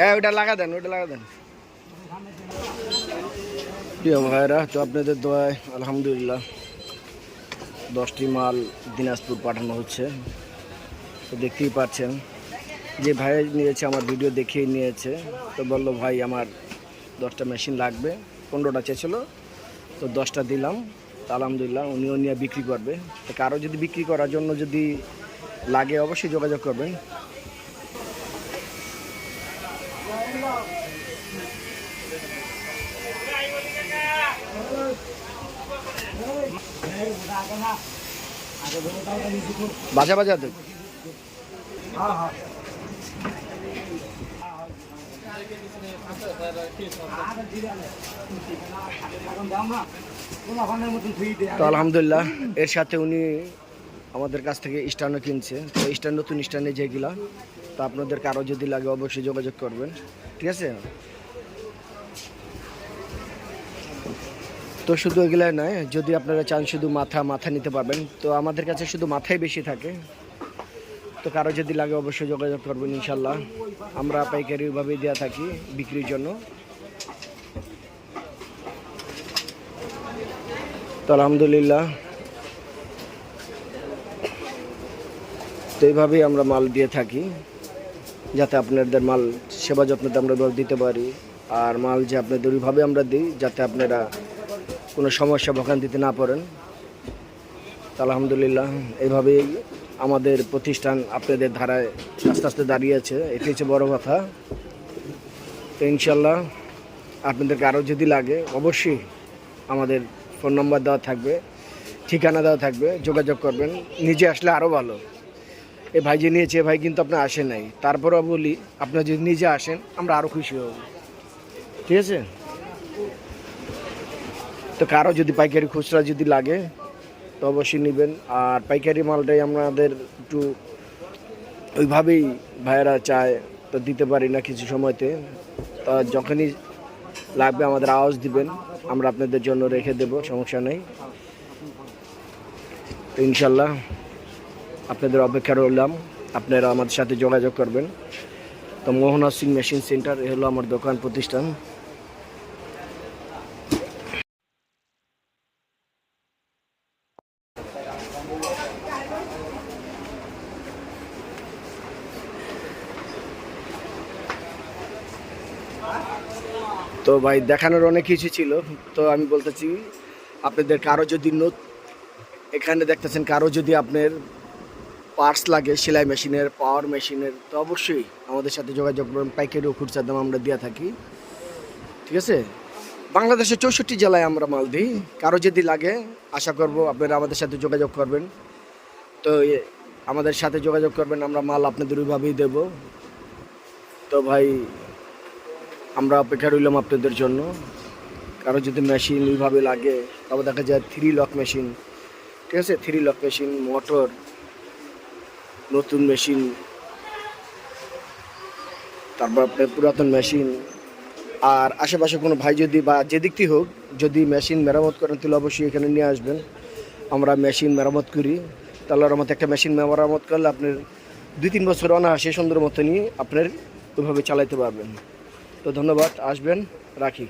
হ্যাঁ ওটা লাগা দেন ওটা লাগা দেন। প্রিয় ভাইরা তো আপনাদের দোয়ায় আলহামদুলিল্লাহ দশটি মাল দিনাজপুর পাঠানো হচ্ছে। তো দেখতেই পাচ্ছেন, যে ভাই নিয়েছে, আমার ভিডিও দেখেই নিয়েছে। তো বলল, ভাই, আমার দশটা মেশিন লাগবে, পনেরোটা চেয়েছিল, তো দশটা দিলাম। তো আলহামদুলিল্লাহ উনিও নিয়ে বিক্রি করবে। তো কারও যদি বিক্রি করার জন্য যদি লাগে, অবশ্যই যোগাযোগ করবেন। বাজা বাজা দেব তো আলহামদুলিল্লাহ এর সাথে উনি আমাদের কাছ থেকে স্ট্যান্ডও কিনছে। তো স্ট্যান্ড, নতুন স্ট্যান্ডে যেগুলা তো আপনাদের কারও যদি লাগে অবশ্যই যোগাযোগ করবেন। ঠিক আছে? তো শুধু এগুলাই নয়, যদি আপনারা চান শুধু মাথা মাথা নিতে পারবেন। তো আমাদের কাছে শুধু মাথাই বেশি থাকে। তো কারও যদি লাগে অবশ্যই যোগাযোগ করবেন, ইনশাল্লাহ। আমরা পাইকারিভাবেই দেওয়া থাকি বিক্রির জন্য। তো আলহামদুলিল্লাহ। তো এইভাবেই আমরা মাল দিয়ে থাকি, যাতে আপনাদের মাল সেবা যত্নতে আমরা দিতে পারি। আর মাল যে আপনাদের ওইভাবে আমরা দিই, যাতে আপনারা কোনো সমস্যা, ভোগান্তিতে না পড়েন। আলহামদুলিল্লাহ, এইভাবেই আমাদের প্রতিষ্ঠান আপনাদের ধারায় আস্তে আস্তে দাঁড়িয়েছে এটি হচ্ছে বড় কথা। তো ইনশাল্লাহ আপনাদেরকে আরও যদি লাগে, অবশ্যই আমাদের ফোন নম্বর দেওয়া থাকবে, ঠিকানা দেওয়া থাকবে, যোগাযোগ করবেন। নিজে আসলে আরও ভালো। এই ভাই যে নিয়েছে ভাই কিন্তু আপনার আসে নাই। তারপরেও বলি, আপনার যদি নিজে আসেন, আমরা আরও খুশি হব। ঠিক আছে? তো কারও যদি পাইকারি খুচরা যদি লাগে, তো অবশ্যই নেবেন। আর পাইকারি মালটাই আমাদের একটু ওইভাবেই ভাইয়েরা চায়, তো দিতে পারি না কিছু সময়তে। তা যখনই লাগবে আমাদের আওয়াজ দিবেন, আমরা আপনাদের জন্য রেখে দেব, সমস্যা নেই। তো ইনশাল্লাহ আপনাদের অপেক্ষা রইলাম। আপনারা আমাদের সাথে যোগাযোগ করবেন। তো মোহনা সিং মেশিন সেন্টার, এ হলো আমার দোকান প্রতিষ্ঠান। তো ভাই, দেখানোর অনেক কিছু ছিল। তো আমি বলতেছি আপনাদের কারও যদি এখানে দেখতেছেন কারও যদি আপনার পার্টস লাগে, সেলাই মেশিনের, পাওয়ার মেশিনের, তো অবশ্যই আমাদের সাথে যোগাযোগ করবেন পাইকারি ও খুচরা দাম আমরা দিয়ে থাকি। ঠিক আছে? বাংলাদেশের চৌষট্টি জেলায় আমরা মাল দিই। কারও যদি লাগে, আশা করব আপনারা আমাদের সাথে যোগাযোগ করবেন। তো আমাদের সাথে যোগাযোগ করবেন, আমরা মাল আপনাদের ওইভাবেই দেব। তো ভাই, আমরা অপেক্ষা রইলাম আপনাদের জন্য। কারও যদি মেশিন ওইভাবে লাগে তারপর দেখা যায় থ্রি লক মেশিন ঠিক আছে? থ্রি লক মেশিন মোটর নতুন মেশিন তারপর আপনার পুরাতন মেশিন আর আশেপাশে কোনো ভাই যদি বা যেদিক থেকে হোক, যদি মেশিন মেরামত করেন, তাহলে অবশ্যই এখানে নিয়ে আসবেন। আমরা মেশিন মেরামত করি। তাহলে মতো একটা মেশিন মেরামত করলে আপনার দুই তিন বছর অনায়াসে সুন্দর মতো নিয়ে আপনার ওইভাবে চালাইতে পারবেন। তো ধন্যবাদ, আসবেন, রাখি।